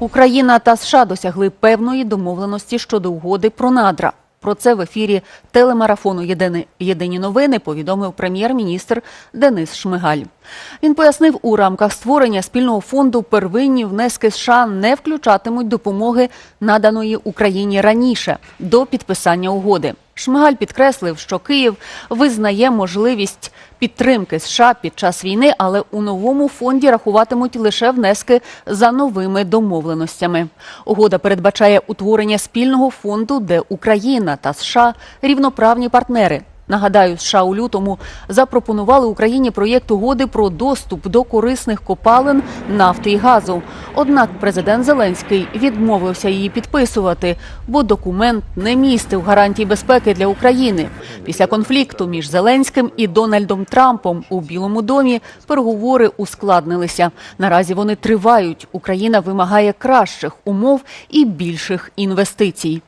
Україна та США досягли певної домовленості щодо угоди про надра. Про це в ефірі телемарафону «Єдині, Єдині новини повідомив прем'єр-міністр Денис Шмигаль. Він пояснив, у рамках створення спільного фонду первинні внески США не включатимуть допомоги, наданої Україні раніше до підписання угоди. Шмигаль підкреслив, що Київ визнає можливість підтримки США під час війни, але у новому фонді рахуватимуть лише внески за новими домовленостями. Угода передбачає утворення спільного фонду, де Україна та США рівноправні партнери. Нагадаю, США у лютому запропонували Україні проєкт угоди про доступ до корисних копалин нафти і газу. Однак президент Зеленський відмовився її підписувати, бо документ не містив гарантій безпеки для України. Після конфлікту між Зеленським і Дональдом Трампом у Білому домі переговори ускладнилися. Наразі вони тривають. Україна вимагає кращих умов і більших інвестицій.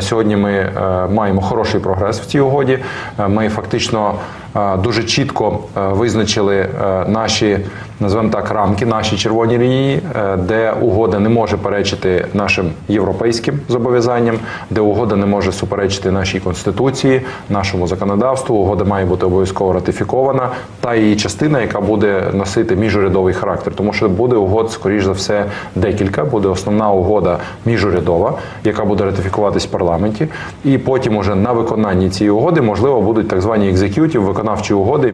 Сьогодні ми е, маємо хороший прогрес в цій угоді. Е, Ми фактично е, дуже чітко визначили наші, називаємо так, рамки, наші червоні лінії, е, де угода не може перечити нашим європейським зобов'язанням, де угода не може суперечити нашій конституції, нашому законодавству. Угода має бути обов'язково ратифікована, та її частина, яка буде носити міжурядовий характер, тому що буде угод, скоріш за все, декілька. Буде основна угода міжурядова, яка буде ратифікуватись в парламенті, і потім уже на виконанні цієї угоди можливо будуть так звані екзекютів, виконавчі угоди.